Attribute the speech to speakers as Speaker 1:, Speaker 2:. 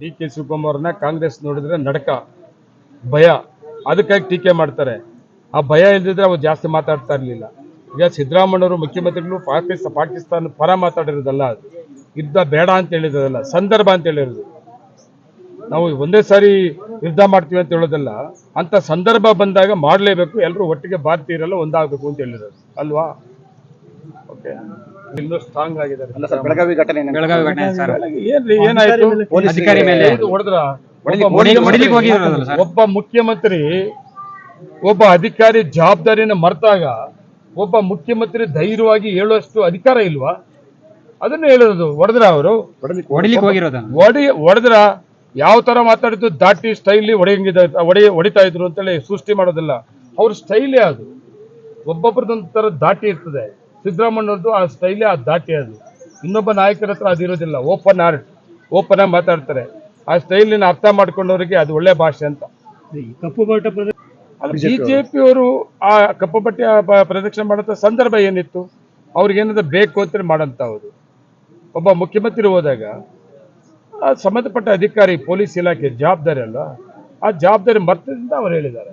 Speaker 1: D K ಶಿವಕುಮಾರ್ನ Congress ನೋಡಿದ್ರೆ ನಡಕ, ಭಯ. ಅದಕ್ಕಾಗಿ ಟೀಕೆ ಮಾಡ್ತಾರೆ. ಆ ಭಯ ಇಲ್ದಿದ್ರೆ ಅವ್ರು ಜಾಸ್ತಿ ಮಾತಾಡ್ತಾ ಇರಲಿಲ್ಲ. ಈಗ ಸಿದ್ದರಾಮಯ್ಯವರು ಮುಖ್ಯಮಂತ್ರಿಗಳು ಪಾಕಿಸ್ತಾನ ಪಾಕಿಸ್ತಾನ ಪರ ಮಾತಾಡಿರೋದಲ್ಲ ಯುದ್ಧ ಬೇಡ ಅಂತ ಹೇಳಿರೋದಲ್ಲ, ಸಂದರ್ಭ ಅಂತ ಹೇಳಿರೋದು. ನಾವು ಒಂದೇ ಸಾರಿ ಯುದ್ಧ ಮಾಡ್ತೀವಿ ಅಂತ ಹೇಳೋದಲ್ಲ, ಅಂತ ಸಂದರ್ಭ ಬಂದಾಗ ಮಾಡಲೇಬೇಕು. ಎಲ್ಲರೂ ಒಟ್ಟಿಗೆ ಭಾರತೀಯರೆಲ್ಲ ಒಂದಾಗಬೇಕು ಅಂತ ಹೇಳಿರೋದು. ಅಲ್ವಾ? ಓಕೆ. ಇನ್ನೂ ಸ್ಟ್ರಾಂಗ್ ಆಗಿದ್ದಾರೆ.
Speaker 2: ಅಲ್ಲ ಸರ್ ಬೆಳಗಾವಿ ಘಟನೆ
Speaker 3: ಬೆಳಗಾವಿ ಘಟನೆ ಸರ್.
Speaker 1: ಏನ್ರಿ ಏನಾಯ್ತು?
Speaker 2: ಪೊಲೀಸ್
Speaker 3: ಅಧಿಕಾರಿ ಮೇಲೆ.
Speaker 1: ಹೊಡೆದ್ರ? ಒಬ್ಬ ಮುಖ್ಯಮಂತ್ರಿ-
Speaker 3: ಸರ್?
Speaker 1: ಒಬ್ಬ ಮುಖ್ಯಮಂತ್ರಿ ಒಬ್ಬ ಅಧಿಕಾರಿ ಜವಾಬ್ದಾರಿಯನ್ನು ಮರ್ತಾಗ ಒಬ್ಬ ಮುಖ್ಯಮಂತ್ರಿ ಧೈರ್ಯವಾಗಿ ಹೇಳುವಷ್ಟು ಅಧಿಕಾರ ಇಲ್ವಾ? ಅದನ್ನು ಹೇಳೋದು ಹೊಡೆದ್ರ ಅವರು? ಹೊಡಿ ಹೊಡೆದ್ರ? ಯಾವ ತರ ಮಾತಾಡಿದ್ರು ದಾಟಿ ಸ್ಟೈಲಿ ಹೊಡೆಯಂಗಿದ ಹೊಡೆ ಹೊಡಿತಾ ಇದ್ರು ಅಂತೇಳಿ ಸೃಷ್ಟಿ ಮಾಡೋದಿಲ್ಲ. ಅವ್ರ ಸ್ಟೈಲೇ ಅದು. ಒಬ್ಬೊಬ್ರದೊಂಥರ ದಾಟಿ ಇರ್ತದೆ. ಸಿದ್ದರಾಮಣ್ಣವ್ರದ್ದು ಆ ಸ್ಟೈಲೇ ಆ ದಾಟಿ ಅದು. ಇನ್ನೊಬ್ಬ ನಾಯಕರ ಹತ್ರ ಅದಿರೋದಿಲ್ಲ ಓಪನ್ ಆರ್ಟ್ ಓಪನ್ ಆಗಿ ಮಾತಾಡ್ತಾರೆ. ಆ ಸ್ಟೈಲಿನ ಅರ್ಥ ಮಾಡ್ಕೊಂಡವರಿಗೆ ಅದು ಒಳ್ಳೆ ಭಾಷೆ ಅಂತ.
Speaker 4: ಕಪ್ಪು ಬಟ್ಟ
Speaker 1: ಬಿಜೆಪಿ ಅವರು. ಆ ಕಪ್ಪು ಬಟ್ಟೆ ಪ್ರದಕ್ಷಿಣೆ ಮಾಡೋ ಸಂದರ್ಭ ಏನಿತ್ತು? ಅವ್ರಿಗೇನಾದ್ರು ಬೇಕು ಅಂತ ಮಾಡಂತ ಅವರು. ಒಬ್ಬ ಮುಖ್ಯಮಂತ್ರಿ ಹೋದಾಗ ಸಂಬಂಧಪಟ್ಟ ಅಧಿಕಾರಿ ಪೊಲೀಸ್ ಇಲಾಖೆ ಜವಾಬ್ದಾರಿ ಅಲ್ಲ ಆ ಜವಾಬ್ದಾರಿ ಮರ್ತದಿಂದ ಅವ್ರು ಹೇಳಿದ್ದಾರೆ.